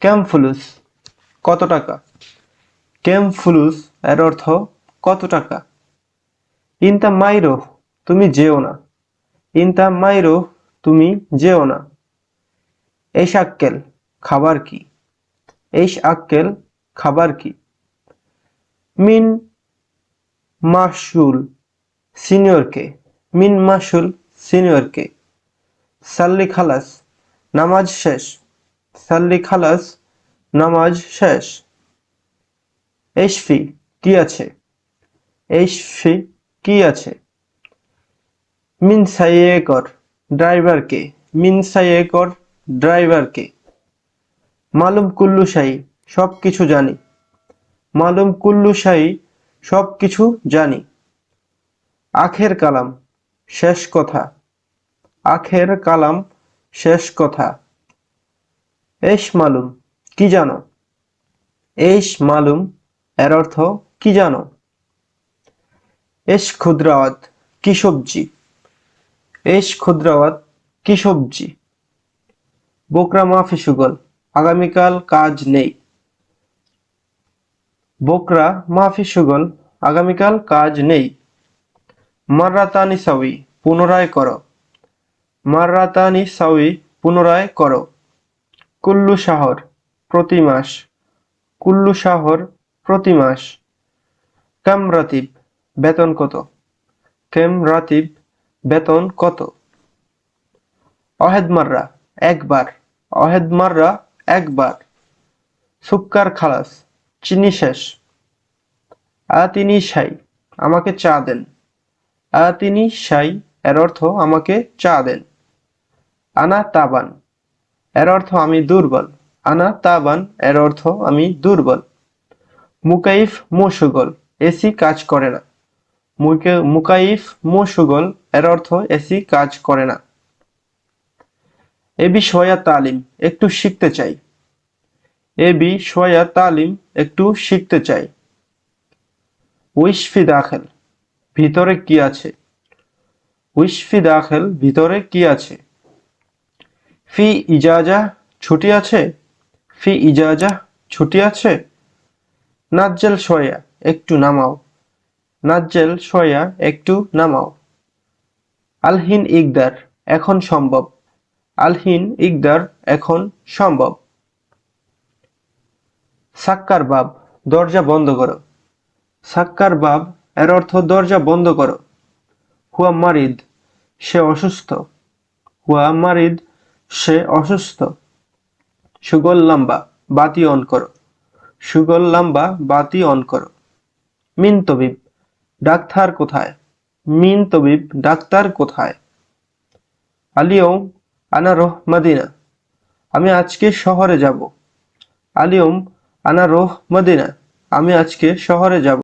ক্যাম ফুলুস কত টাকা? ক্যাম ফুলুস এর অর্থ কত টাকা? ইনতা মাইরো তুমি যেও না। ইনতা মাইরো তুমি যেও না। এস আক্কেল খাবার কি? এস আক্কেল খাবার কি? মিন মাসুল সিনিয়রকে মিন মাসুল সিনিয়রকে সাল্লি খালাস, নামাজ শেষ। সাল্লি খালাস, নামাজ শেষ। এশফি, কি আছে? এশফি, কি আছে? মিন সাইয়ে কর ড্রাইভারকে মিন সাইয়ে কর ড্রাইভারকে মালুম কুল্লু শাহী সব কিছু জানি। মালুম কুল্লু শাহী সব কিছু জানি। আখের কালাম, শেষ কথা। আখের কালাম, শেষ কথা। এস মালুম, কি জানো? এস মালুম এর অর্থ কি জানো? এস ক্ষুদ্রাওয়াত, কি সবজি? এস ক্ষুদ্রাওয়াত, কি সবজি? বোকরা মাফি সুগল, আগামীকাল কাজ নেই। বোকরা মাফি সুগল, আগামীকাল কাজ নেই। মাররাতানি সাউই, পুনরায় করো। মাররাতানি সাউই, পুনরায় করো। কুল্লু শাহর প্রতি মাস। কুল্লু শাহর প্রতি মাস। কাম রাতিব বেতন কত? কেম রাতিব বেতন কত? অহেদ মাররা একবার। অহেদ মাররা একবার। সুক্কার খালাস, চিনি শেষ। আ তিনি সাই আমাকে চা দেন। আ তিনি সাই এর অর্থ আমাকে চা দেন। আনা তাবান এর অর্থ আমি দুর্বল। আনা তাবান, এর অর্থ আমি দুর্বল। মুকাইফ মুসুগল এসি কাজ করে না। মুকে- মুকাইফ মুসুগল এর অর্থ এসি কাজ করে না। এবি সোয়া তালিম, একটু শিখতে চাই। এবি সোয়া তালিম, একটু শিখতে চাই। উইশফি দাখেল, ভিতরে কি আছে? উইশফি দাখেল, ভিতরে কি আছে? ফি ইজাজা ছুটি আছে? ফি ইজাজা ছুটি আছে? নাজ্জেল সোয়া একটু নামাও। নাজ্জেল সোয়া একটু নামাও। আলহিন ইকদার, এখন সম্ভব। আলহিন ইকদার, এখন সম্ভব। সাক্কার বাব, দরজা বন্ধ করো। সাক্কার বাব, এর অর্থ দরজা বন্ধ করো। হুয়া মারিদ, সে অসুস্থ। হুয়া মারিদ সে অসুস্থ। সুগল লাম্বা, বাতি অন করো। সুগল লাম্বা, বাতি অন করো। মিন তবিব, ডাক্তার কোথায়? মিন তবিব, ডাক্তার কোথায়? আলিয়ম, আনা রোহ, মদিনা। আমি আজকে শহরে যাব। আলিয়ম, আনা রোহ, মদিনা। আমি আজকে শহরে যাব।